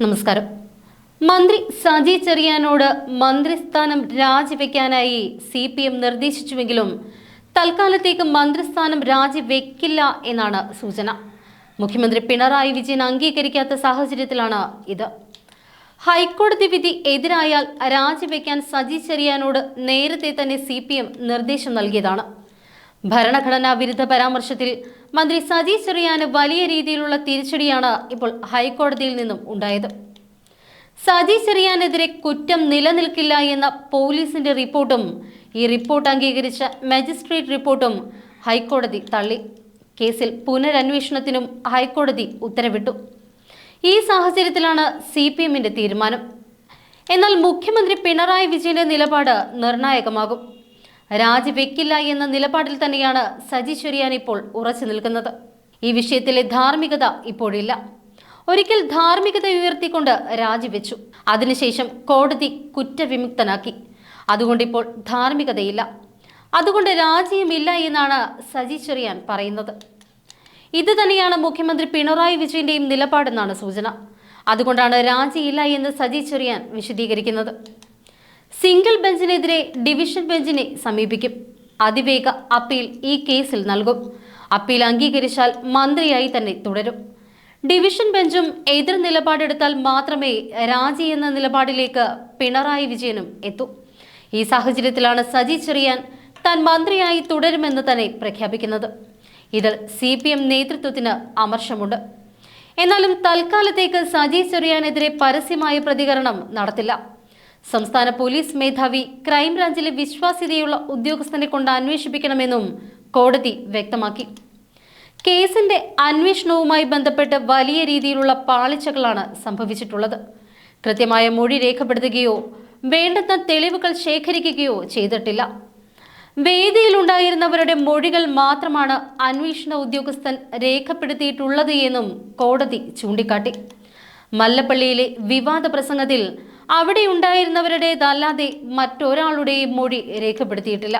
നമസ്കാരം. മന്ത്രി സജി ചെറിയാനോട് മന്ത്രിസ്ഥാനം രാജിവെക്കാനായി സി പി എം നിർദ്ദേശിച്ചുവെങ്കിലും തൽക്കാലത്തേക്ക് മന്ത്രിസ്ഥാനം രാജിവെക്കില്ല എന്നാണ് സൂചന. മുഖ്യമന്ത്രി പിണറായി വിജയൻ അംഗീകരിക്കാത്ത സാഹചര്യത്തിലാണ് ഇത്. ഹൈക്കോടതി വിധി എതിരായാൽ രാജിവെക്കാൻ സജി ചെറിയാനോട് നേരത്തെ തന്നെ സി നിർദ്ദേശം നൽകിയതാണ്. ഭരണഘടനാ വിരുദ്ധ പരാമർശത്തിൽ മന്ത്രി സജി ചെറിയാന് വലിയ രീതിയിലുള്ള തിരിച്ചടിയാണ് ഇപ്പോൾ ഹൈക്കോടതിയിൽ നിന്നും ഉണ്ടായത്. സജി ചെറിയാനെതിരെ കുറ്റം നിലനിൽക്കില്ല എന്ന പോലീസിന്റെ റിപ്പോർട്ടും ഈ റിപ്പോർട്ട് അംഗീകരിച്ച മജിസ്ട്രേറ്റ് റിപ്പോർട്ടും ഹൈക്കോടതി തള്ളി. കേസിൽ പുനരന്വേഷണത്തിനും ഹൈക്കോടതി ഉത്തരവിട്ടു. ഈ സാഹചര്യത്തിലാണ് സി പി എമ്മിന്റെ തീരുമാനം. എന്നാൽ മുഖ്യമന്ത്രി പിണറായി വിജയന്റെ നിലപാട് നിർണായകമാകും. രാജിവെക്കില്ല എന്ന നിലപാടിൽ തന്നെയാണ് സജി ചെറിയാൻ ഇപ്പോൾ ഉറച്ചു നിൽക്കുന്നത്. ഈ വിഷയത്തിലെ ധാർമ്മികത ഇപ്പോഴില്ല. ഒരിക്കൽ ധാർമ്മികത ഉയർത്തിക്കൊണ്ട് രാജിവെച്ചു. അതിനുശേഷം കോടതി കുറ്റവിമുക്തനാക്കി. അതുകൊണ്ടിപ്പോൾ ധാർമ്മികതയില്ല. അതുകൊണ്ട് രാജിയുമില്ല എന്നാണ് സജി ചെറിയാൻ പറയുന്നത്. ഇത് തന്നെയാണ് മുഖ്യമന്ത്രി പിണറായി വിജയന്റെയും നിലപാടെന്നാണ് സൂചന. അതുകൊണ്ടാണ് രാജിയില്ല എന്ന് സജി ചെറിയാൻ വിശദീകരിക്കുന്നത്. സിംഗിൾ ബെഞ്ചിനെതിരെ ഡിവിഷൻ ബെഞ്ചിനെ സമീപിക്കും. അതിവേഗ അപ്പീൽ ഈ കേസിൽ നൽകും. അപ്പീൽ അംഗീകരിച്ചാൽ മന്ത്രിയായി തന്നെ തുടരും. ഡിവിഷൻ ബെഞ്ചും എതിർ നിലപാടെടുത്താൽ മാത്രമേ രാജി എന്ന നിലപാടിലേക്ക് പിണറായി വിജയനും എത്തൂ. ഈ സാഹചര്യത്തിലാണ് സജി ചെറിയാൻ താൻ മന്ത്രിയായി തുടരുമെന്ന് തന്നെ പ്രഖ്യാപിക്കുന്നത്. ഇതിൽ സി പി എം നേതൃത്വത്തിന് അമർഷമുണ്ട്. എന്നാലും തൽക്കാലത്തേക്ക് സജി ചെറിയാനെതിരെ പരസ്യമായ പ്രതികരണം നടത്തില്ല. സംസ്ഥാന പോലീസ് മേധാവി ക്രൈംബ്രാഞ്ചിലെ വിശ്വാസ്യതയുള്ള ഉദ്യോഗസ്ഥനെ കൊണ്ട് അന്വേഷിപ്പിക്കണമെന്നും കോടതി വ്യക്തമാക്കി. കേസിന്റെ അന്വേഷണവുമായി ബന്ധപ്പെട്ട് വലിയ രീതിയിലുള്ള പാളിച്ചകളാണ് സംഭവിച്ചിട്ടുള്ളത്. കൃത്യമായ മൊഴി രേഖപ്പെടുത്തുകയോ വേണ്ടുന്ന തെളിവുകൾ ശേഖരിക്കുകയോ ചെയ്തിട്ടില്ല. വേദിയിലുണ്ടായിരുന്നവരുടെ മൊഴികൾ മാത്രമാണ് അന്വേഷണ ഉദ്യോഗസ്ഥൻ രേഖപ്പെടുത്തിയിട്ടുള്ളത് എന്നും കോടതി ചൂണ്ടിക്കാട്ടി. മല്ലപ്പള്ളിയിലെ വിവാദ പ്രസംഗത്തിൽ അവിടെ ഉണ്ടായിരുന്നവരുടേതല്ലാതെ മറ്റൊരാളുടെയും മൊഴി രേഖപ്പെടുത്തിയിട്ടില്ല.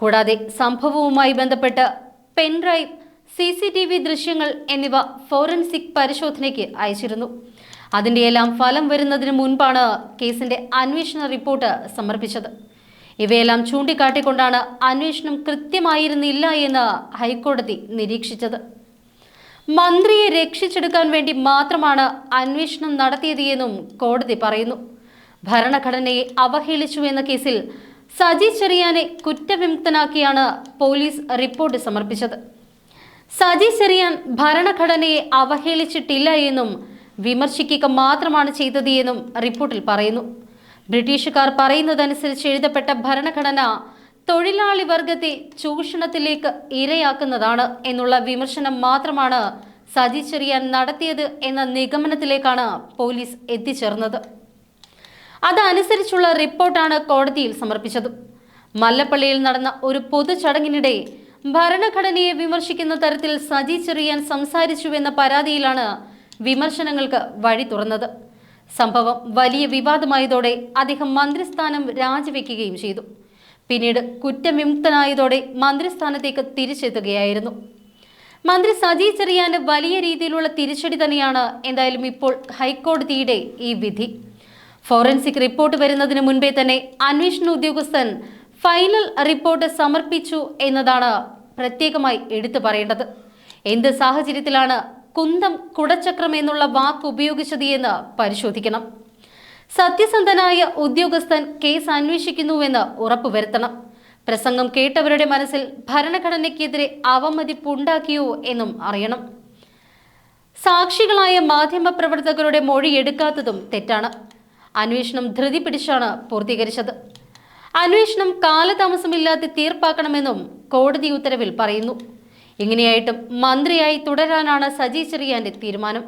കൂടാതെ സംഭവവുമായി ബന്ധപ്പെട്ട് pendrive C C T V ദൃശ്യങ്ങൾ എന്നിവ ഫോറൻസിക് പരിശോധനയ്ക്ക് അയച്ചിരുന്നു. അതിന്റെയെല്ലാം ഫലം വരുന്നതിന് മുൻപാണ് കേസിന്റെ അന്വേഷണ റിപ്പോർട്ട് സമർപ്പിച്ചത്. ഇവയെല്ലാം ചൂണ്ടിക്കാട്ടിക്കൊണ്ടാണ് അന്വേഷണം കൃത്യമായിരുന്നില്ല എന്ന് ഹൈക്കോടതി നിരീക്ഷിച്ചത്. മന്ത്രിയെ രക്ഷിച്ചെടുക്കാൻ വേണ്ടി മാത്രമാണ് അന്വേഷണം നടത്തിയത് എന്നും കോടതി പറയുന്നു. ഭരണഘടനയെ അവഹേളിച്ചു എന്ന കേസിൽ സജി ചെറിയാനെ കുറ്റവിമുക്തനാക്കിയാണ് പോലീസ് റിപ്പോർട്ട് സമർപ്പിച്ചത്. സജി ചെറിയാൻ ഭരണഘടനയെ അവഹേളിച്ചിട്ടില്ല എന്നും വിമർശിക്കുക മാത്രമാണ് ചെയ്തത് എന്നും റിപ്പോർട്ടിൽ പറയുന്നു. ബ്രിട്ടീഷുകാർ പറയുന്നതനുസരിച്ച് എഴുതപ്പെട്ട ഭരണഘടന തൊഴിലാളി വർഗത്തെ ചൂഷണത്തിലേക്ക് ഇരയാക്കുന്നതാണ് എന്നുള്ള വിമർശനം മാത്രമാണ് സജി ചെറിയാൻ നടത്തിയത് എന്ന നിഗമനത്തിലേക്കാണ് പോലീസ് എത്തിച്ചേർന്നത്. അതനുസരിച്ചുള്ള റിപ്പോർട്ടാണ് കോടതിയിൽ സമർപ്പിച്ചത്. മല്ലപ്പള്ളിയിൽ നടന്ന ഒരു പൊതു ചടങ്ങിനിടെ ഭരണഘടനയെ വിമർശിക്കുന്ന തരത്തിൽ സജി ചെറിയാൻ സംസാരിച്ചുവെന്ന പരാതിയിലാണ് വിമർശനങ്ങൾക്ക് വഴി തുറന്നത്. സംഭവം വലിയ വിവാദമായതോടെ അദ്ദേഹം മന്ത്രിസ്ഥാനം രാജിവെക്കുകയും ചെയ്തു. പിന്നീട് കുറ്റവിമുക്തനായതോടെ മന്ത്രിസ്ഥാനത്തേക്ക് തിരിച്ചെത്തുകയായിരുന്നു. മന്ത്രി സജി ചെറിയാൻ വലിയ രീതിയിലുള്ള തിരിച്ചടി തന്നെയാണ് എന്തായാലും ഇപ്പോൾ ഹൈക്കോടതിയുടെ ഈ വിധി. ഫോറൻസിക് റിപ്പോർട്ട് വരുന്നതിന് മുൻപേ തന്നെ അന്വേഷണ ഉദ്യോഗസ്ഥൻ ഫൈനൽ റിപ്പോർട്ട് സമർപ്പിച്ചു എന്നതാണ് പ്രത്യേകമായി എടുത്തു പറയേണ്ടത്. എന്ത് സാഹചര്യത്തിലാണ് കുന്തം കുടച്ചക്രം എന്നുള്ള വാക്ക് ഉപയോഗിച്ചത് എന്ന് പരിശോധിക്കണം. സത്യസന്ധനായ ഉദ്യോഗസ്ഥൻ കേസ് അന്വേഷിക്കുന്നുവെന്ന് ഉറപ്പുവരുത്തണം. പ്രസംഗം കേട്ടവരുടെ മനസ്സിൽ ഭരണഘടനയ്ക്കെതിരെ അവമതിപ്പുണ്ടാക്കിയോ എന്നും അറിയണം. സാക്ഷികളായ മാധ്യമപ്രവർത്തകരുടെ മൊഴി എടുക്കാത്തതും തെറ്റാണ്. അന്വേഷണം ധൃതി പിടിച്ചാണ് പൂർത്തീകരിച്ചത്. അന്വേഷണം കാലതാമസമില്ലാതെ തീർപ്പാക്കണമെന്നും കോടതി ഉത്തരവിൽ പറയുന്നു. ഇങ്ങനെയായിട്ടും മന്ത്രിയായി തുടരാനാണ് സജി ചെറിയാന്റെ തീരുമാനം.